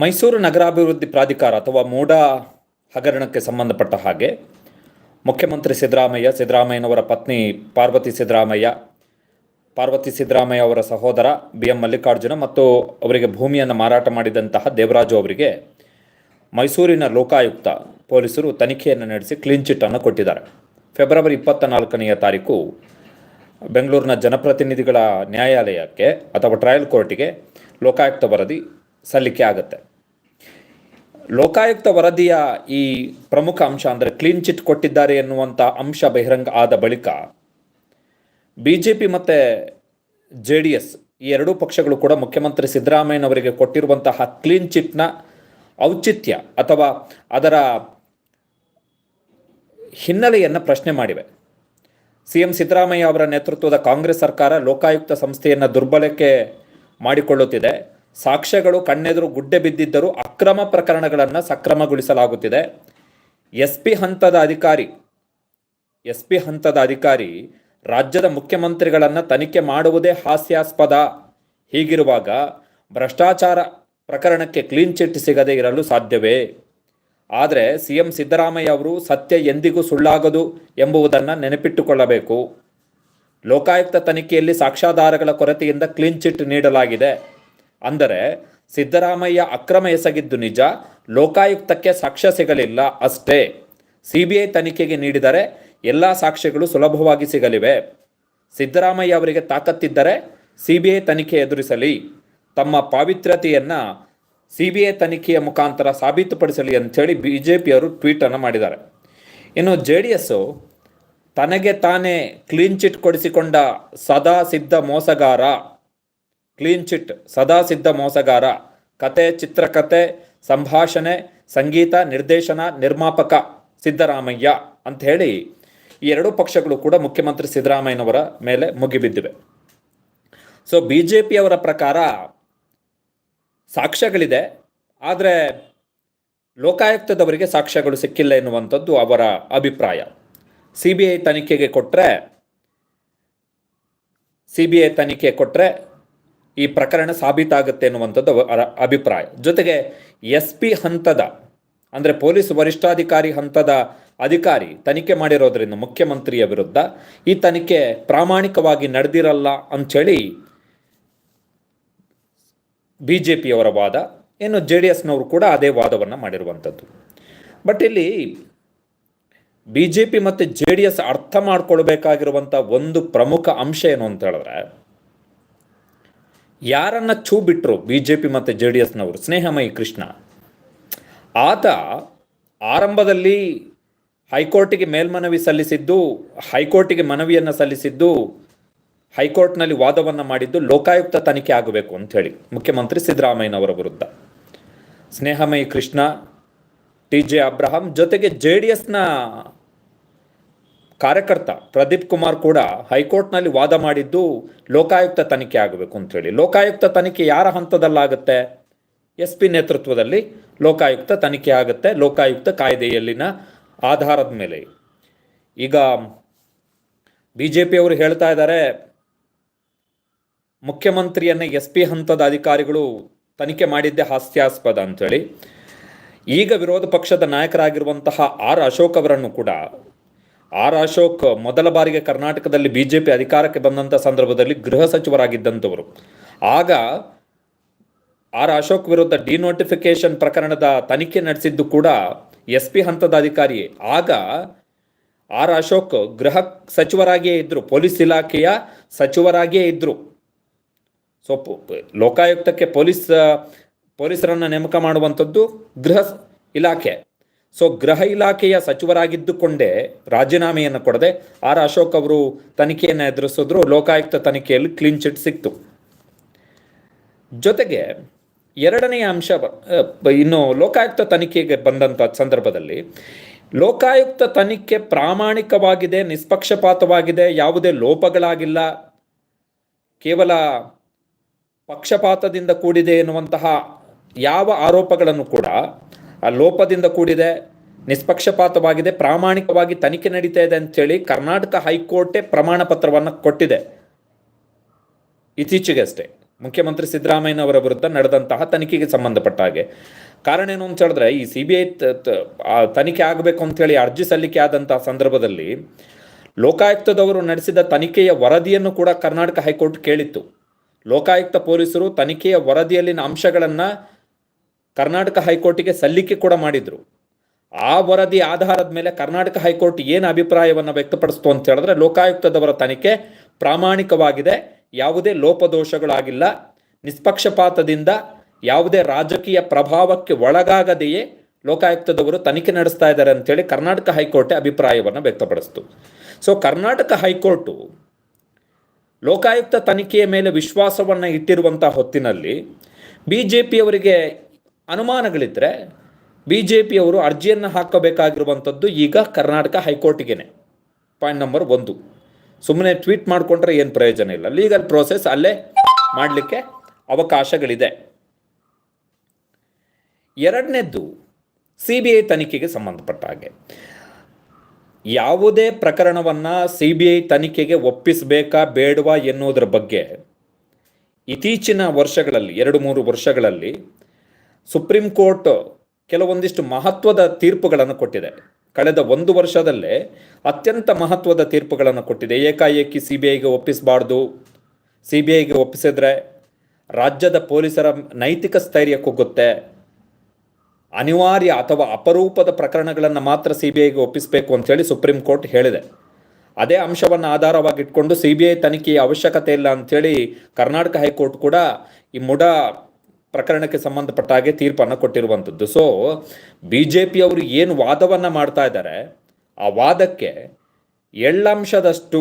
ಮೈಸೂರು ನಗರಾಭಿವೃದ್ಧಿ ಪ್ರಾಧಿಕಾರ ಅಥವಾ ಮೂಡಾ ಹಗರಣಕ್ಕೆ ಸಂಬಂಧಪಟ್ಟ ಹಾಗೆ ಮುಖ್ಯಮಂತ್ರಿ ಸಿದ್ದರಾಮಯ್ಯ, ಸಿದ್ದರಾಮಯ್ಯನವರ ಪತ್ನಿ ಪಾರ್ವತಿ ಸಿದ್ದರಾಮಯ್ಯ ಪಾರ್ವತಿ ಸಿದ್ದರಾಮಯ್ಯ ಅವರ ಸಹೋದರ ಬಿ ಎಂ ಮಲ್ಲಿಕಾರ್ಜುನ ಮತ್ತು ಅವರಿಗೆ ಭೂಮಿಯನ್ನು ಮಾರಾಟ ಮಾಡಿದಂತಹ ದೇವರಾಜು ಅವರಿಗೆ ಮೈಸೂರಿನ ಲೋಕಾಯುಕ್ತ ಪೊಲೀಸರು ತನಿಖೆಯನ್ನು ನಡೆಸಿ ಕ್ಲೀನ್ ಚಿಟ್ಟನ್ನು ಕೊಟ್ಟಿದ್ದಾರೆ. ಫೆಬ್ರವರಿ ಇಪ್ಪತ್ತ ನಾಲ್ಕನೆಯ ತಾರೀಕು ಬೆಂಗಳೂರಿನ ಜನಪ್ರತಿನಿಧಿಗಳ ನ್ಯಾಯಾಲಯಕ್ಕೆ ಅಥವಾ ಟ್ರಯಲ್ ಕೋರ್ಟಿಗೆ ಲೋಕಾಯುಕ್ತ ವರದಿ ಸಲ್ಲಿಕೆ ಆಗುತ್ತೆ. ಲೋಕಾಯುಕ್ತ ವರದಿಯ ಈ ಪ್ರಮುಖ ಅಂಶ ಅಂದರೆ ಕ್ಲೀನ್ ಚಿಟ್ ಕೊಟ್ಟಿದ್ದಾರೆ ಎನ್ನುವಂಥ ಅಂಶ ಬಹಿರಂಗ ಆದ ಬಳಿಕ ಬಿ ಜೆ ಪಿ ಮತ್ತು ಜೆ ಡಿ ಎಸ್ ಈ ಎರಡೂ ಪಕ್ಷಗಳು ಕೂಡ ಮುಖ್ಯಮಂತ್ರಿ ಸಿದ್ದರಾಮಯ್ಯನವರಿಗೆ ಕೊಟ್ಟಿರುವಂತಹ ಕ್ಲೀನ್ ಚಿಟ್ನ ಔಚಿತ್ಯ ಅಥವಾ ಅದರ ಹಿನ್ನೆಲೆಯನ್ನು ಪ್ರಶ್ನೆ ಮಾಡಿವೆ. ಸಿ ಎಂ ಸಿದ್ದರಾಮಯ್ಯ ಅವರ ನೇತೃತ್ವದ ಕಾಂಗ್ರೆಸ್ ಸರ್ಕಾರ ಲೋಕಾಯುಕ್ತ ಸಂಸ್ಥೆಯನ್ನು ದುರ್ಬಳಕೆ ಮಾಡಿಕೊಳ್ಳುತ್ತಿದೆ. ಸಾಕ್ಷ್ಯಗಳು ಕಣ್ಣೆದುರು ಗುಡ್ಡೆ ಬಿದ್ದಿದ್ದರೂ ಅಕ್ರಮ ಪ್ರಕರಣಗಳನ್ನು ಸಕ್ರಮಗೊಳಿಸಲಾಗುತ್ತಿದೆ. ಎಸ್ ಪಿ ಹಂತದ ಅಧಿಕಾರಿ ಎಸ್ ಪಿ ಹಂತದ ಅಧಿಕಾರಿ ರಾಜ್ಯದ ಮುಖ್ಯಮಂತ್ರಿಗಳನ್ನು ತನಿಖೆ ಮಾಡುವುದೇ ಹಾಸ್ಯಾಸ್ಪದ. ಹೀಗಿರುವಾಗ ಭ್ರಷ್ಟಾಚಾರ ಪ್ರಕರಣಕ್ಕೆ ಕ್ಲೀನ್ ಚಿಟ್ ಸಿಗದೇ ಇರಲು ಸಾಧ್ಯವೇ? ಆದರೆ ಸಿ ಎಂ ಸಿದ್ದರಾಮಯ್ಯ ಅವರು ಸತ್ಯ ಎಂದಿಗೂ ಸುಳ್ಳಾಗದು ಎಂಬುದನ್ನು ನೆನಪಿಟ್ಟುಕೊಳ್ಳಬೇಕು. ಲೋಕಾಯುಕ್ತ ತನಿಖೆಯಲ್ಲಿ ಸಾಕ್ಷ್ಯಾಧಾರಗಳ ಕೊರತೆಯಿಂದ ಕ್ಲೀನ್ ಚಿಟ್ ನೀಡಲಾಗಿದೆ. ಅಂದರೆ ಸಿದ್ದರಾಮಯ್ಯ ಅಕ್ರಮ ಎಸಗಿದ್ದು ನಿಜ, ಲೋಕಾಯುಕ್ತಕ್ಕೆ ಸಾಕ್ಷ್ಯ ಸಿಗಲಿಲ್ಲ ಅಷ್ಟೇ. ಸಿಬಿಐ ತನಿಖೆಗೆ ನೀಡಿದರೆ ಎಲ್ಲ ಸಾಕ್ಷ್ಯಗಳು ಸುಲಭವಾಗಿ ಸಿಗಲಿವೆ. ಸಿದ್ದರಾಮಯ್ಯ ಅವರಿಗೆ ತಾಕತ್ತಿದ್ದರೆ ಸಿಬಿಐ ತನಿಖೆ ಎದುರಿಸಲಿ. ತಮ್ಮ ಪಾವಿತ್ರ್ಯತೆಯನ್ನು ಸಿಬಿಐ ತನಿಖೆಯ ಮುಖಾಂತರ ಸಾಬೀತುಪಡಿಸಲಿ ಅಂಥೇಳಿ ಬಿ ಜೆ ಪಿಯವರು ಟ್ವೀಟನ್ನು ಮಾಡಿದ್ದಾರೆ. ಇನ್ನು ಜೆ ಡಿ ಎಸ್ಸು ತನಗೆ ತಾನೇ ಕ್ಲೀನ್ ಚಿಟ್ ಕೊಡಿಸಿಕೊಂಡ ಸದಾ ಸಿದ್ಧ ಮೋಸಗಾರ ಕ್ಲೀನ್ ಚಿಟ್ ಸದಾ ಸಿದ್ಧ ಮೋಸಗಾರ, ಕತೆ, ಚಿತ್ರಕತೆ, ಸಂಭಾಷಣೆ, ಸಂಗೀತ, ನಿರ್ದೇಶನ, ನಿರ್ಮಾಪಕ ಸಿದ್ದರಾಮಯ್ಯ ಅಂತ ಹೇಳಿ ಈ ಎರಡೂ ಪಕ್ಷಗಳು ಕೂಡ ಮುಖ್ಯಮಂತ್ರಿ ಸಿದ್ದರಾಮಯ್ಯನವರ ಮೇಲೆ ಮುಗಿಬಿದ್ದಿವೆ. ಸೊ ಬಿ ಜೆ ಪಿಯವರ ಪ್ರಕಾರ ಸಾಕ್ಷ್ಯಗಳಿದೆ, ಆದರೆ ಲೋಕಾಯುಕ್ತದವರಿಗೆ ಸಾಕ್ಷ್ಯಗಳು ಸಿಕ್ಕಿಲ್ಲ ಎನ್ನುವಂಥದ್ದು ಅವರ ಅಭಿಪ್ರಾಯ. ಸಿ ಬಿ ಐ ತನಿಖೆಗೆ ಕೊಟ್ಟರೆ ಸಿ ಬಿ ಐ ತನಿಖೆ ಕೊಟ್ಟರೆ ಈ ಪ್ರಕರಣ ಸಾಬೀತಾಗುತ್ತೆ ಎನ್ನುವಂಥದ್ದು ಅವರ ಅಭಿಪ್ರಾಯ. ಜೊತೆಗೆ ಎಸ್ ಪಿ ಹಂತದ, ಅಂದರೆ ಪೊಲೀಸ್ ವರಿಷ್ಠಾಧಿಕಾರಿ ಹಂತದ ಅಧಿಕಾರಿ ತನಿಖೆ ಮಾಡಿರೋದ್ರಿಂದ ಮುಖ್ಯಮಂತ್ರಿಯ ವಿರುದ್ಧ ಈ ತನಿಖೆ ಪ್ರಾಮಾಣಿಕವಾಗಿ ನಡೆದಿರಲ್ಲ ಅಂಥೇಳಿ ಬಿ ಜೆ ಪಿಯವರ ವಾದ ಏನು ಜೆ ಡಿ ಎಸ್ನವರು ಕೂಡ ಅದೇ ವಾದವನ್ನು ಮಾಡಿರುವಂಥದ್ದು. ಬಟ್ ಇಲ್ಲಿ ಬಿ ಜೆ ಪಿ ಮತ್ತು ಜೆ ಡಿ ಎಸ್ ಅರ್ಥ ಮಾಡ್ಕೊಳ್ಬೇಕಾಗಿರುವಂಥ ಒಂದು ಪ್ರಮುಖ ಅಂಶ ಏನು ಅಂತ ಹೇಳಿದ್ರೆ ಯಾರನ್ನ ಛೂ ಬಿಟ್ಟರು ಬಿ ಜೆ ಪಿ ಮತ್ತು ಜೆ ಡಿ ಎಸ್ನವರು ಸ್ನೇಹಮಯಿ ಕೃಷ್ಣ. ಆತ ಆರಂಭದಲ್ಲಿ ಹೈಕೋರ್ಟಿಗೆ ಮೇಲ್ಮನವಿ ಸಲ್ಲಿಸಿದ್ದು, ಹೈಕೋರ್ಟಿಗೆ ಮನವಿಯನ್ನು ಸಲ್ಲಿಸಿದ್ದು, ಹೈಕೋರ್ಟ್ನಲ್ಲಿ ವಾದವನ್ನು ಮಾಡಿದ್ದು ಲೋಕಾಯುಕ್ತ ತನಿಖೆ ಆಗಬೇಕು ಅಂತ ಹೇಳಿ ಮುಖ್ಯಮಂತ್ರಿ ಸಿದ್ದರಾಮಯ್ಯನವರ ವಿರುದ್ಧ. Snehamayi Krishna, T J Abraham ಜೊತೆಗೆ ಜೆ ಡಿ ಎಸ್ನ ಕಾರ್ಯಕರ್ತ ಪ್ರದೀಪ್ ಕುಮಾರ್ ಕೂಡ ಹೈಕೋರ್ಟ್ನಲ್ಲಿ ವಾದ ಮಾಡಿದ್ದು ಲೋಕಾಯುಕ್ತ ತನಿಖೆ ಆಗಬೇಕು ಅಂತೇಳಿ ಲೋಕಾಯುಕ್ತ ತನಿಖೆ ಯಾರ ಹಂತದಲ್ಲಾಗುತ್ತೆ? ಎಸ್ ಪಿ ನೇತೃತ್ವದಲ್ಲಿ ಲೋಕಾಯುಕ್ತ ತನಿಖೆ ಆಗುತ್ತೆ. ಲೋಕಾಯುಕ್ತ ಕಾಯ್ದೆಯಲ್ಲಿನ ಆಧಾರದ ಮೇಲೆ. ಈಗ ಬಿ ಜೆ ಪಿಯವರು ಹೇಳ್ತಾ ಇದ್ದಾರೆ, ಮುಖ್ಯಮಂತ್ರಿಯನ್ನು ಎಸ್ ಪಿ ಹಂತದ ಅಧಿಕಾರಿಗಳು ತನಿಖೆ ಮಾಡಿದ್ದೇ ಹಾಸ್ಯಾಸ್ಪದ ಅಂಥೇಳಿ ಈಗ ವಿರೋಧ ಪಕ್ಷದ ನಾಯಕರಾಗಿರುವಂತಹ ಆರ್ ಅಶೋಕ್ ಅವರನ್ನು ಕೂಡ ಆರ್ ಅಶೋಕ್ ಮೊದಲ ಬಾರಿಗೆ ಕರ್ನಾಟಕದಲ್ಲಿ ಬಿ ಜೆ ಪಿ ಅಧಿಕಾರಕ್ಕೆ ಬಂದಂಥ ಸಂದರ್ಭದಲ್ಲಿ ಗೃಹ ಸಚಿವರಾಗಿದ್ದಂಥವರು. ಆಗ ಆರ್ ಅಶೋಕ್ ವಿರುದ್ಧ ಡಿನೋಟಿಫಿಕೇಶನ್ ಪ್ರಕರಣದ ತನಿಖೆ ನಡೆಸಿದ್ದು ಕೂಡ ಎಸ್ ಪಿ ಹಂತದ ಅಧಿಕಾರಿಯೇ. ಆಗ ಆರ್ ಅಶೋಕ್ ಗೃಹ ಸಚಿವರಾಗಿಯೇ ಇದ್ದರು ಪೊಲೀಸ್ ಇಲಾಖೆಯ ಸಚಿವರಾಗಿಯೇ ಇದ್ದರು ಸೊ ಲೋಕಾಯುಕ್ತಕ್ಕೆ ಪೊಲೀಸ್, ಪೊಲೀಸರನ್ನು ನೇಮಕ ಮಾಡುವಂಥದ್ದು ಗೃಹ ಇಲಾಖೆ. ಸೊ ಗೃಹ ಇಲಾಖೆಯ ಸಚಿವರಾಗಿದ್ದುಕೊಂಡೇ ರಾಜೀನಾಮೆಯನ್ನು ಕೊಡದೆ ಆರ್ ಅಶೋಕ್ ಅವರು ತನಿಖೆಯನ್ನು ಎದುರಿಸಿದ್ರು. ಲೋಕಾಯುಕ್ತ ತನಿಖೆಯಲ್ಲಿ ಕ್ಲೀನ್ ಚಿಟ್ ಸಿಕ್ತು. ಜೊತೆಗೆ ಎರಡನೆಯ ಅಂಶ ಇನ್ನು ಲೋಕಾಯುಕ್ತ ತನಿಖೆಗೆ ಬಂದಂಥ ಸಂದರ್ಭದಲ್ಲಿ ಲೋಕಾಯುಕ್ತ ತನಿಖೆ ಪ್ರಾಮಾಣಿಕವಾಗಿದೆ, ನಿಷ್ಪಕ್ಷಪಾತವಾಗಿದೆ, ಯಾವುದೇ ಲೋಪಗಳಾಗಿಲ್ಲ, ಕೇವಲ ಪಕ್ಷಪಾತದಿಂದ ಕೂಡಿದೆ ಎನ್ನುವಂತಹ ಯಾವ ಆರೋಪಗಳನ್ನು ಕೂಡ ಆ ಲೋಪದಿಂದ ಕೂಡಿದೆ, ನಿಷ್ಪಕ್ಷಪಾತವಾಗಿದೆ, ಪ್ರಾಮಾಣಿಕವಾಗಿ ತನಿಖೆ ನಡೀತಾ ಇದೆ ಅಂತೇಳಿ ಕರ್ನಾಟಕ ಹೈಕೋರ್ಟೇ ಪ್ರಮಾಣ ಪತ್ರವನ್ನು ಕೊಟ್ಟಿದೆ ಇತ್ತೀಚೆಗಷ್ಟೇ ಮುಖ್ಯಮಂತ್ರಿ ಸಿದ್ದರಾಮಯ್ಯನವರ ವಿರುದ್ಧ ನಡೆದಂತಹ ತನಿಖೆಗೆ ಸಂಬಂಧಪಟ್ಟ ಹಾಗೆ. ಕಾರಣ ಏನು ಅಂತ ಹೇಳಿದ್ರೆ, ಈ ಸಿ ಬಿ ಐ ತನಿಖೆ ಆಗಬೇಕು ಅಂತೇಳಿ ಅರ್ಜಿ ಸಲ್ಲಿಕೆ ಆದಂತಹ ಸಂದರ್ಭದಲ್ಲಿ ಲೋಕಾಯುಕ್ತದವರು ನಡೆಸಿದ ತನಿಖೆಯ ವರದಿಯನ್ನು ಕೂಡ ಕರ್ನಾಟಕ ಹೈಕೋರ್ಟ್ ಕೇಳಿತ್ತು. ಲೋಕಾಯುಕ್ತ ಪೊಲೀಸರು ತನಿಖೆಯ ವರದಿಯಲ್ಲಿನ ಅಂಶಗಳನ್ನು ಕರ್ನಾಟಕ ಹೈಕೋರ್ಟಿಗೆ ಸಲ್ಲಿಕೆ ಕೂಡ ಮಾಡಿದರು. ಆ ವರದಿ ಆಧಾರದ ಮೇಲೆ ಕರ್ನಾಟಕ ಹೈಕೋರ್ಟ್ ಏನು ಅಭಿಪ್ರಾಯವನ್ನು ವ್ಯಕ್ತಪಡಿಸ್ತು ಅಂತ ಹೇಳಿದ್ರೆ ಲೋಕಾಯುಕ್ತದವರ ತನಿಖೆ ಪ್ರಾಮಾಣಿಕವಾಗಿದೆ. ಯಾವುದೇ ಲೋಪದೋಷಗಳಾಗಿಲ್ಲ. ನಿಷ್ಪಕ್ಷಪಾತದಿಂದ ಯಾವುದೇ ರಾಜಕೀಯ ಪ್ರಭಾವಕ್ಕೆ ಒಳಗಾಗದೆಯೇ ಲೋಕಾಯುಕ್ತದವರು ತನಿಖೆ ನಡೆಸ್ತಾ ಇದ್ದಾರೆ ಅಂತೇಳಿ ಕರ್ನಾಟಕ ಹೈಕೋರ್ಟ್ ಅಭಿಪ್ರಾಯವನ್ನು ವ್ಯಕ್ತಪಡಿಸ್ತು. So Karnataka high court Lokayukta ತನಿಖೆಯ ಮೇಲೆ ವಿಶ್ವಾಸವನ್ನು ಇಟ್ಟಿರುವಂಥ ಹೊತ್ತಿನಲ್ಲಿ ಬಿ ಜೆ ಪಿಯವರಿಗೆ ಅನುಮಾನಗಳಿದ್ದರೆ ಬಿ ಜೆ ಪಿಯವರು ಅರ್ಜಿಯನ್ನು ಹಾಕಬೇಕಾಗಿರುವಂಥದ್ದು ಈಗ ಕರ್ನಾಟಕ ಹೈಕೋರ್ಟಿಗೇನೆ. ಪಾಯಿಂಟ್ ನಂಬರ್ ಒಂದು. ಸುಮ್ಮನೆ ಟ್ವೀಟ್ ಮಾಡಿಕೊಂಡ್ರೆ ಏನು ಪ್ರಯೋಜನ ಇಲ್ಲ. ಲೀಗಲ್ ಪ್ರೋಸೆಸ್ ಅಲ್ಲೇ ಮಾಡಲಿಕ್ಕೆ ಅವಕಾಶಗಳಿದೆ. ಎರಡನೇದ್ದು ಸಿ ಬಿ ಐ ತನಿಖೆಗೆ ಸಂಬಂಧಪಟ್ಟ ಹಾಗೆ. ಯಾವುದೇ ಪ್ರಕರಣವನ್ನು ಸಿ ಬಿ ಐ ತನಿಖೆಗೆ ಒಪ್ಪಿಸಬೇಕಾ ಬೇಡವಾ ಎನ್ನುವುದರ ಬಗ್ಗೆ ಇತ್ತೀಚಿನ ವರ್ಷಗಳಲ್ಲಿ, ಎರಡು ಮೂರು ವರ್ಷಗಳಲ್ಲಿ ಸುಪ್ರೀಂ ಕೋರ್ಟ್ ಕೆಲವೊಂದಿಷ್ಟು ಮಹತ್ವದ ತೀರ್ಪುಗಳನ್ನು ಕೊಟ್ಟಿದೆ. ಕಳೆದ ಒಂದು ವರ್ಷದಲ್ಲೇ ಅತ್ಯಂತ ಮಹತ್ವದ ತೀರ್ಪುಗಳನ್ನು ಕೊಟ್ಟಿದೆ. ಏಕಾಏಕಿ ಸಿ ಬಿ ಐಗೆ ಒಪ್ಪಿಸಬಾರ್ದು. ಸಿ ಬಿ ಐಗೆ ಒಪ್ಪಿಸಿದ್ರೆ ರಾಜ್ಯದ ಪೊಲೀಸರ ನೈತಿಕ ಸ್ಥೈರ್ಯ ಕುಗ್ಗುತ್ತೆ. ಅನಿವಾರ್ಯ ಅಥವಾ ಅಪರೂಪದ ಪ್ರಕರಣಗಳನ್ನು ಮಾತ್ರ ಸಿ ಬಿ ಐಗೆ ಒಪ್ಪಿಸಬೇಕು ಅಂತೇಳಿ ಸುಪ್ರೀಂ ಕೋರ್ಟ್ ಹೇಳಿದೆ. ಅದೇ ಅಂಶವನ್ನು ಆಧಾರವಾಗಿಟ್ಕೊಂಡು ಸಿ ಬಿ ಐ ತನಿಖೆಯ ಅವಶ್ಯಕತೆ ಇಲ್ಲ ಅಂಥೇಳಿ ಕರ್ನಾಟಕ ಹೈಕೋರ್ಟ್ ಕೂಡ ಈ ಮುಡಾ ಪ್ರಕರಣಕ್ಕೆ ಸಂಬಂಧಪಟ್ಟ ಹಾಗೆ ತೀರ್ಪನ್ನು ಕೊಟ್ಟಿರುವಂಥದ್ದು. ಸೊ ಬಿ ಜೆ ಪಿಯವರು ಏನು ವಾದವನ್ನು ಮಾಡ್ತಾ ಇದ್ದಾರೆ, ಆ ವಾದಕ್ಕೆ ಎಳ್ಳಂಶದಷ್ಟು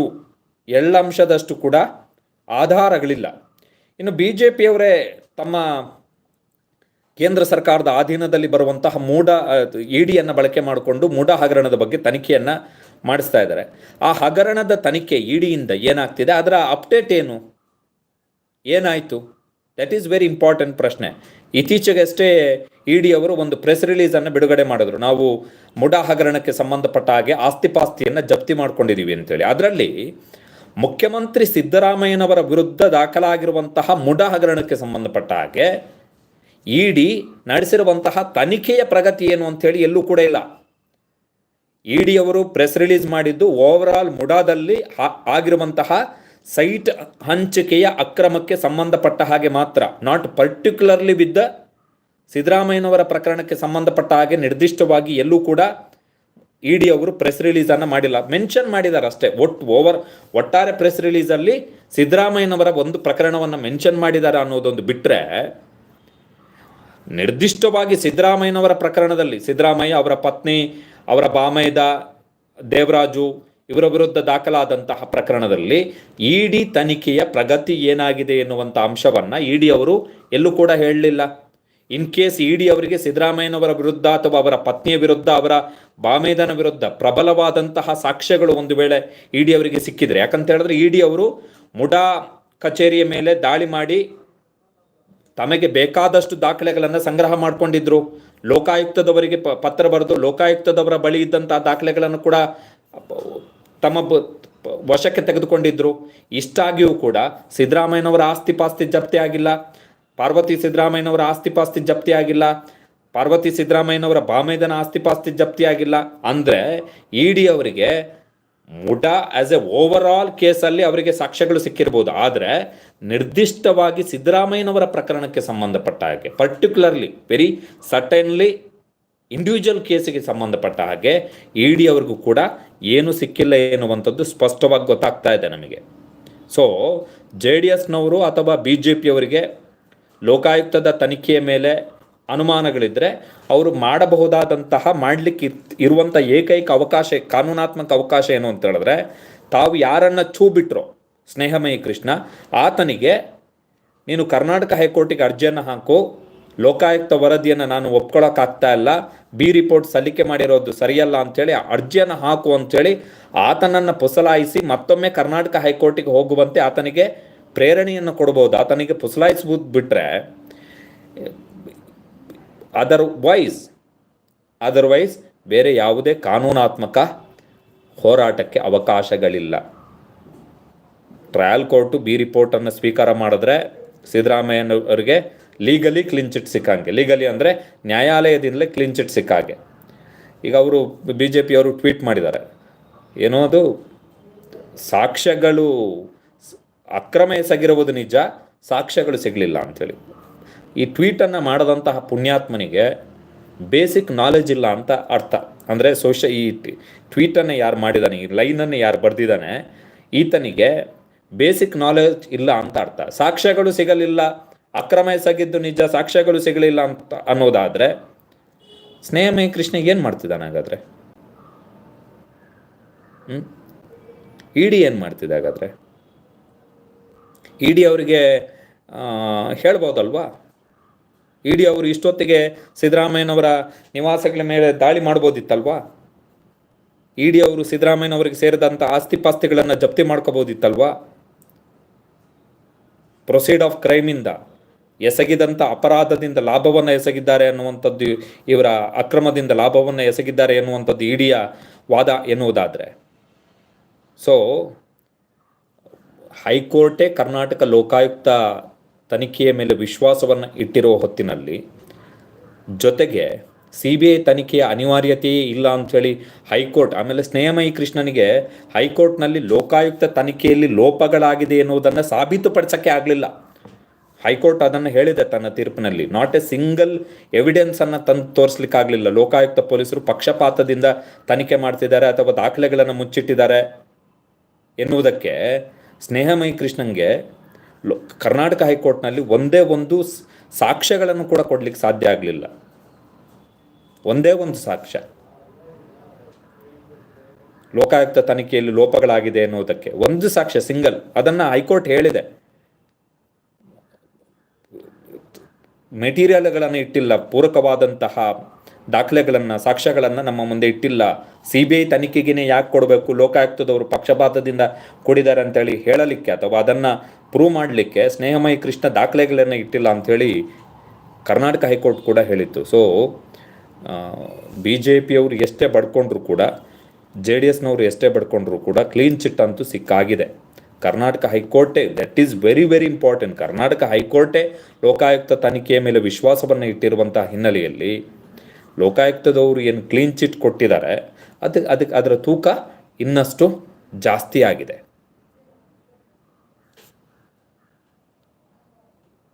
ಎಳ್ಳಂಶದಷ್ಟು ಕೂಡ ಆಧಾರಗಳಿಲ್ಲ. ಇನ್ನು ಬಿ ಜೆ ಪಿಯವರೇ ತಮ್ಮ ಕೇಂದ್ರ ಸರ್ಕಾರದ ಅಧೀನದಲ್ಲಿ ಬರುವಂತಹ ಮೂಡ ಇಡಿಯನ್ನು ಬಳಕೆ ಮಾಡಿಕೊಂಡು ಮೂಡ ಹಗರಣದ ಬಗ್ಗೆ ತನಿಖೆಯನ್ನು ಮಾಡಿಸ್ತಾ ಇದ್ದಾರೆ. ಆ ಹಗರಣದ ತನಿಖೆ ಇಡಿಯಿಂದ ಏನಾಗ್ತಿದೆ? ಅದರ ಅಪ್ಡೇಟ್ ಏನು? ಏನಾಯಿತು? ದಟ್ ಈಸ್ ವೆರಿ ಇಂಪಾರ್ಟೆಂಟ್ ಪ್ರಶ್ನೆ. ಇತ್ತೀಚೆಗಷ್ಟೇ ಇ ಡಿ ಅವರು ಒಂದು ಪ್ರೆಸ್ ರಿಲೀಸನ್ನು ಬಿಡುಗಡೆ ಮಾಡಿದ್ರು. ನಾವು ಮುಡಾ ಹಗರಣಕ್ಕೆ ಸಂಬಂಧಪಟ್ಟ ಹಾಗೆ ಆಸ್ತಿಪಾಸ್ತಿಯನ್ನು ಜಪ್ತಿ ಮಾಡ್ಕೊಂಡಿದ್ದೀವಿ ಅಂತೇಳಿ. ಅದರಲ್ಲಿ ಮುಖ್ಯಮಂತ್ರಿ ಸಿದ್ದರಾಮಯ್ಯನವರ ವಿರುದ್ಧ ದಾಖಲಾಗಿರುವಂತಹ ಮುಡಾ ಹಗರಣಕ್ಕೆ ಸಂಬಂಧಪಟ್ಟ ಹಾಗೆ ಇ ಡಿ ನಡೆಸಿರುವಂತಹ ತನಿಖೆಯ ಪ್ರಗತಿ ಏನು ಅಂತೇಳಿ ಎಲ್ಲೂ ಕೂಡ ಇಲ್ಲ. ಇ ಡಿ ಅವರು ಪ್ರೆಸ್ ರಿಲೀಸ್ ಮಾಡಿದ್ದು ಓವರ್ ಆಲ್ ಮುಡಾದಲ್ಲಿ ಆಗಿರುವಂತಹ ಸೈಟ್ ಹಂಚಿಕೆಯ ಅಕ್ರಮಕ್ಕೆ ಸಂಬಂಧಪಟ್ಟ ಹಾಗೆ ಮಾತ್ರ ನಾಟ್ ಪರ್ಟಿಕ್ಯುಲರ್ಲಿ ವಿದ್ದ ಸಿದ್ದರಾಮಯ್ಯನವರ ಪ್ರಕರಣಕ್ಕೆ ಸಂಬಂಧಪಟ್ಟ ಹಾಗೆ ನಿರ್ದಿಷ್ಟವಾಗಿ ಎಲ್ಲೂ ಕೂಡ ಇ ಡಿ ಅವರು ಪ್ರೆಸ್ ರಿಲೀಸನ್ನು ಮಾಡಿಲ್ಲ. ಮೆನ್ಷನ್ ಮಾಡಿದ್ದಾರೆ ಅಷ್ಟೇ. ಒಟ್ಟು ಓವರ್ ಒಟ್ಟಾರೆ ಪ್ರೆಸ್ ರಿಲೀಸಲ್ಲಿ ಸಿದ್ದರಾಮಯ್ಯನವರ ಒಂದು ಪ್ರಕರಣವನ್ನು ಮೆನ್ಷನ್ ಮಾಡಿದ್ದಾರೆ ಅನ್ನೋದೊಂದು ಬಿಟ್ಟರೆ ನಿರ್ದಿಷ್ಟವಾಗಿ ಸಿದ್ದರಾಮಯ್ಯನವರ ಪ್ರಕರಣದಲ್ಲಿ ಸಿದ್ದರಾಮಯ್ಯ ಅವರ ಪತ್ನಿ, ಅವರ ಬಾಮೈದ ದೇವರಾಜು ಇವರ ವಿರುದ್ಧ ದಾಖಲಾದಂತಹ ಪ್ರಕರಣದಲ್ಲಿ ಇಡಿ ತನಿಖೆಯ ಪ್ರಗತಿ ಏನಾಗಿದೆ ಎನ್ನುವಂಥ ಅಂಶವನ್ನು ಇಡಿ ಅವರು ಎಲ್ಲೂ ಕೂಡ ಹೇಳಲಿಲ್ಲ. ಇನ್ ಕೇಸ್ ಇಡಿ ಅವರಿಗೆ ಸಿದ್ದರಾಮಯ್ಯನವರ ವಿರುದ್ಧ ಅಥವಾ ಅವರ ಪತ್ನಿಯ ವಿರುದ್ಧ, ಅವರ ಬಾಮೇದನ ವಿರುದ್ಧ ಪ್ರಬಲವಾದಂತಹ ಸಾಕ್ಷ್ಯಗಳು ಒಂದು ವೇಳೆ ಇಡಿ ಅವರಿಗೆ ಸಿಕ್ಕಿದ್ರೆ, ಯಾಕಂತ ಹೇಳಿದ್ರೆ ಇಡಿ ಅವರು ಮುಡಾ ಕಚೇರಿಯ ಮೇಲೆ ದಾಳಿ ಮಾಡಿ ತಮಗೆ ಬೇಕಾದಷ್ಟು ದಾಖಲೆಗಳನ್ನು ಸಂಗ್ರಹ ಮಾಡಿಕೊಂಡಿದ್ರು. ಲೋಕಾಯುಕ್ತದವರಿಗೆ ಪತ್ರ ಬರೆದು ಲೋಕಾಯುಕ್ತದವರ ಬಳಿ ಇದ್ದಂತಹ ದಾಖಲೆಗಳನ್ನು ಕೂಡ ತಮ್ಮ ವಶಕ್ಕೆ ತೆಗೆದುಕೊಂಡಿದ್ರು. ಇಷ್ಟಾಗಿಯೂ ಕೂಡ ಸಿದ್ದರಾಮಯ್ಯನವರ ಆಸ್ತಿ ಪಾಸ್ತಿ ಜಪ್ತಿ ಆಗಿಲ್ಲ. ಪಾರ್ವತಿ ಸಿದ್ದರಾಮಯ್ಯನವರ ಆಸ್ತಿ ಪಾಸ್ತಿ ಜಪ್ತಿ ಆಗಿಲ್ಲ. ಪಾರ್ವತಿ ಸಿದ್ದರಾಮಯ್ಯನವರ ಬಾಮೇದನ ಆಸ್ತಿ ಪಾಸ್ತಿ ಜಪ್ತಿ ಆಗಿಲ್ಲ. ಅಂದರೆ ಇ ಡಿ ಅವರಿಗೆ MUDA as a overall ಕೇಸಲ್ಲಿ ಅವರಿಗೆ ಸಾಕ್ಷ್ಯಗಳು ಸಿಕ್ಕಿರ್ಬೋದು. ಆದರೆ ನಿರ್ದಿಷ್ಟವಾಗಿ ಸಿದ್ದರಾಮಯ್ಯನವರ ಪ್ರಕರಣಕ್ಕೆ ಸಂಬಂಧಪಟ್ಟ ಹಾಗೆ ಪರ್ಟಿಕ್ಯುಲರ್ಲಿ ವೆರಿ ಸಟನ್ಲಿ ಇಂಡಿವಿಜುವಲ್ ಕೇಸಿಗೆ ಸಂಬಂಧಪಟ್ಟ ಹಾಗೆ ಇ ಡಿ ಅವ್ರಿಗೂ ಕೂಡ ಏನು ಸಿಕ್ಕಿಲ್ಲ ಎನ್ನುವಂಥದ್ದು ಸ್ಪಷ್ಟವಾಗಿ ಗೊತ್ತಾಗ್ತಾ ಇದೆ ನಮಗೆ. ಸೊ ಜೆ ಡಿ ಎಸ್ನವರು ಅಥವಾ ಬಿ ಜೆ ಪಿಯವರಿಗೆ ಲೋಕಾಯುಕ್ತದ ತನಿಖೆಯ ಮೇಲೆ ಅನುಮಾನಗಳಿದ್ದರೆ ಅವರು ಮಾಡಬಹುದಾದಂತಹ ಮಾಡಲಿಕ್ಕೆ ಇರುವಂಥ ಏಕೈಕ ಅವಕಾಶ, ಕಾನೂನಾತ್ಮಕ ಅವಕಾಶ ಏನು ಅಂತ ಹೇಳಿದ್ರೆ ತಾವು ಯಾರನ್ನ ಛೂ ಬಿಟ್ರೋ ಸ್ನೇಹಮಯಿ ಕೃಷ್ಣ, ಆತನಿಗೆ ನೀನು ಕರ್ನಾಟಕ ಹೈಕೋರ್ಟಿಗೆ ಅರ್ಜಿಯನ್ನು ಹಾಕು ಲೋಕಾಯುಕ್ತ ವರದಿಯನ್ನು ನಾನು ಒಪ್ಕೊಳ್ಳೋಕ್ಕಾಗ್ತಾ ಇಲ್ಲ. ಬಿ ರಿಪೋರ್ಟ್ ಸಲ್ಲಿಕೆ ಮಾಡಿರೋದು ಸರಿಯಲ್ಲ ಅಂತೇಳಿ, ಅರ್ಜಿಯನ್ನು ಹಾಕು ಅಂತೇಳಿ ಆತನನ್ನು ಪುಸಲಾಯಿಸಿ ಮತ್ತೊಮ್ಮೆ ಕರ್ನಾಟಕ ಹೈಕೋರ್ಟಿಗೆ ಹೋಗುವಂತೆ ಆತನಿಗೆ ಪ್ರೇರಣೆಯನ್ನು ಕೊಡ್ಬೋದು. ಆತನಿಗೆ ಪುಸಲಾಯಿಸ್ಬೋದು ಬಿಟ್ಟರೆ ಅದರ್ವೈಸ್ ಅದರ್ವೈಸ್ ಬೇರೆ ಯಾವುದೇ ಕಾನೂನಾತ್ಮಕ ಹೋರಾಟಕ್ಕೆ ಅವಕಾಶಗಳಿಲ್ಲ. ಟ್ರಯಲ್ ಕೋರ್ಟು ಬಿ ರಿಪೋರ್ಟನ್ನು ಸ್ವೀಕಾರ ಮಾಡಿದ್ರೆ ಸಿದ್ದರಾಮಯ್ಯನವರಿಗೆ ಲೀಗಲಿ ಕ್ಲೀನ್ ಚಿಟ್ ಸಿಕ್ಕಂಗೆ ಲೀಗಲಿ ಅಂದರೆ ನ್ಯಾಯಾಲಯದಿಂದಲೇ ಕ್ಲೀನ್ ಚಿಟ್ ಸಿಕ್ಕಾಗೆ ಈಗ ಅವರು ಬಿ ಜೆ ಪಿಯವರು ಟ್ವೀಟ್ ಮಾಡಿದ್ದಾರೆ. ಏನೋ ಅದು ಸಾಕ್ಷ್ಯಗಳು ಅಕ್ರಮ ಎಸಗಿರುವುದು ನಿಜ, ಸಾಕ್ಷ್ಯಗಳು ಸಿಗಲಿಲ್ಲ ಅಂಥೇಳಿ ಈ ಟ್ವೀಟನ್ನು ಮಾಡದಂತಹ ಪುಣ್ಯಾತ್ಮನಿಗೆ ಬೇಸಿಕ್ ನಾಲೆಜ್ ಇಲ್ಲ ಅಂತ ಅರ್ಥ. ಅಂದರೆ ಸೋಷ ಈ ಟ್ವೀಟನ್ನು ಯಾರು ಮಾಡಿದ್ದಾನೆ ಈ ಲೈನನ್ನು ಯಾರು ಬರೆದಿದ್ದಾನೆ ಈತನಿಗೆ ಬೇಸಿಕ್ ನಾಲೆಜ್ ಇಲ್ಲ ಅಂತ ಅರ್ಥ. ಸಾಕ್ಷ್ಯಗಳು ಸಿಗಲಿಲ್ಲ ಅಕ್ರಮ ಎಸಗಿದ್ದು ನಿಜ, ಸಾಕ್ಷ್ಯಗಳು ಸಿಗಲಿಲ್ಲ ಅಂತ ಅನ್ನೋದಾದರೆ, ಸ್ನೇಹಮಯ ಕೃಷ್ಣ ಏನು ಮಾಡ್ತಿದ್ದಾನೆ ಹಾಗಾದರೆ? ಹ್ಞೂ ಇಡಿ ಏನು ಮಾಡ್ತಿದೆ ಹಾಗಾದರೆ? ಇಡಿ ಅವರಿಗೆ ಹೇಳ್ಬೋದಲ್ವಾ? ಇಡಿ ಅವರು ಇಷ್ಟೊತ್ತಿಗೆ ಸಿದ್ದರಾಮಯ್ಯನವರ ನಿವಾಸಗಳ ಮೇಲೆ ದಾಳಿ ಮಾಡ್ಬೋದಿತ್ತಲ್ವಾ? ಇಡಿ ಅವರು ಸಿದ್ದರಾಮಯ್ಯನವರಿಗೆ ಸೇರಿದಂಥ ಆಸ್ತಿ ಪಾಸ್ತಿಗಳನ್ನು ಜಪ್ತಿ ಮಾಡ್ಕೋಬೋದಿತ್ತಲ್ವಾ? ಪ್ರೊಸೀಡ್ ಆಫ್ ಕ್ರೈಮಿಂದ ಎಸಗಿದಂಥ ಅಪರಾಧದಿಂದ ಲಾಭವನ್ನು ಎಸಗಿದ್ದಾರೆ ಅನ್ನುವಂಥದ್ದು, ಇವರ ಅಕ್ರಮದಿಂದ ಲಾಭವನ್ನು ಎಸಗಿದ್ದಾರೆ ಎನ್ನುವಂಥದ್ದು ಇಡಿಯ ವಾದ ಎನ್ನುವುದಾದರೆ. ಸೊ ಹೈಕೋರ್ಟೇ ಕರ್ನಾಟಕ ಲೋಕಾಯುಕ್ತ ತನಿಖೆಯ ಮೇಲೆ ವಿಶ್ವಾಸವನ್ನು ಇಟ್ಟಿರುವ ಹೊತ್ತಿನಲ್ಲಿ ಜೊತೆಗೆ ಸಿ ಬಿ ಐ ತನಿಖೆಯ ಅನಿವಾರ್ಯತೆಯೇ ಇಲ್ಲ ಅಂಥೇಳಿ ಹೈಕೋರ್ಟ್, ಆಮೇಲೆ ಸ್ನೇಹಮಯಿ ಕೃಷ್ಣನಿಗೆ ಹೈಕೋರ್ಟ್ನಲ್ಲಿ ಲೋಕಾಯುಕ್ತ ತನಿಖೆಯಲ್ಲಿ ಲೋಪಗಳಾಗಿದೆ ಎನ್ನುವುದನ್ನು ಸಾಬೀತುಪಡಿಸೋಕ್ಕೆ ಆಗಲಿಲ್ಲ. ಹೈಕೋರ್ಟ್ ಅದನ್ನು ಹೇಳಿದೆ ತನ್ನ ತೀರ್ಪಿನಲ್ಲಿ. ನಾಟ್ ಎ ಸಿಂಗಲ್ ಎವಿಡೆನ್ಸ್ ಅನ್ನು ತಂದು ತೋರಿಸ್ಲಿಕ್ಕಾಗಲಿಲ್ಲ. ಲೋಕಾಯುಕ್ತ ಪೊಲೀಸರು ಪಕ್ಷಪಾತದಿಂದ ತನಿಖೆ ಮಾಡ್ತಿದ್ದಾರೆ ಅಥವಾ ದಾಖಲೆಗಳನ್ನು ಮುಚ್ಚಿಟ್ಟಿದ್ದಾರೆ ಎನ್ನುವುದಕ್ಕೆ ಸ್ನೇಹಮಯಿ ಕೃಷ್ಣನ್ಗೆ ಕರ್ನಾಟಕ ಹೈಕೋರ್ಟ್ನಲ್ಲಿ ಒಂದೇ ಒಂದು ಸಾಕ್ಷ್ಯಗಳನ್ನು ಕೂಡ ಕೊಡ್ಲಿಕ್ಕೆ ಸಾಧ್ಯ ಆಗಲಿಲ್ಲ. ಒಂದೇ ಒಂದು ಸಾಕ್ಷ್ಯ. ಲೋಕಾಯುಕ್ತ ತನಿಖೆಯಲ್ಲಿ ಲೋಪಗಳಾಗಿದೆ ಎನ್ನುವುದಕ್ಕೆ. ಒಂದು ಸಾಕ್ಷ್ಯ, ಸಿಂಗಲ್. ಅದನ್ನು ಹೈಕೋರ್ಟ್ ಹೇಳಿದೆ. ಮೆಟೀರಿಯಲ್ಗಳನ್ನು ಇಟ್ಟಿಲ್ಲ, ಪೂರಕವಾದಂತಹ ದಾಖಲೆಗಳನ್ನು, ಸಾಕ್ಷ್ಯಗಳನ್ನು ನಮ್ಮ ಮುಂದೆ ಇಟ್ಟಿಲ್ಲ. ಸಿ ಬಿ ಐ ತನಿಖೆಗೇ ಯಾಕೆ ಕೊಡಬೇಕು? ಲೋಕಾಯುಕ್ತದವರು ಪಕ್ಷಪಾತದಿಂದ ಕೊಡಿದ್ದಾರೆ ಅಂತೇಳಿ ಹೇಳಲಿಕ್ಕೆ ಅಥವಾ ಅದನ್ನು ಪ್ರೂವ್ ಮಾಡಲಿಕ್ಕೆ ಸ್ನೇಹಮಯಿ ಕೃಷ್ಣ ದಾಖಲೆಗಳನ್ನು ಇಟ್ಟಿಲ್ಲ ಅಂಥೇಳಿ ಕರ್ನಾಟಕ ಹೈಕೋರ್ಟ್ ಕೂಡ ಹೇಳಿತ್ತು. ಸೊ ಬಿ ಜೆ ಪಿಯವರು ಎಷ್ಟೇ ಬಡ್ಕೊಂಡ್ರು ಕೂಡ, ಜೆ ಡಿ ಎಸ್ನವರು ಎಷ್ಟೇ ಬಡ್ಕೊಂಡ್ರು ಕೂಡ ಕ್ಲೀನ್ ಚಿಟ್ ಅಂತೂ ಸಿಕ್ಕಾಗಿದೆ. Karnataka ಹೈಕೋರ್ಟೇ that is very very important Karnataka ಹೈಕೋರ್ಟೆ Lokayukta ತನಿಖೆಯ ಮೇಲೆ ವಿಶ್ವಾಸವನ್ನು ಇಟ್ಟಿರುವಂಥ ಹಿನ್ನೆಲೆಯಲ್ಲಿ ಲೋಕಾಯುಕ್ತದವರು ಏನು ಕ್ಲೀನ್ ಚಿಟ್ ಕೊಟ್ಟಿದ್ದಾರೆ ಅದಕ್ಕೆ ಅದಕ್ಕೆ ಅದರ ತೂಕ ಇನ್ನಷ್ಟು ಜಾಸ್ತಿ ಆಗಿದೆ.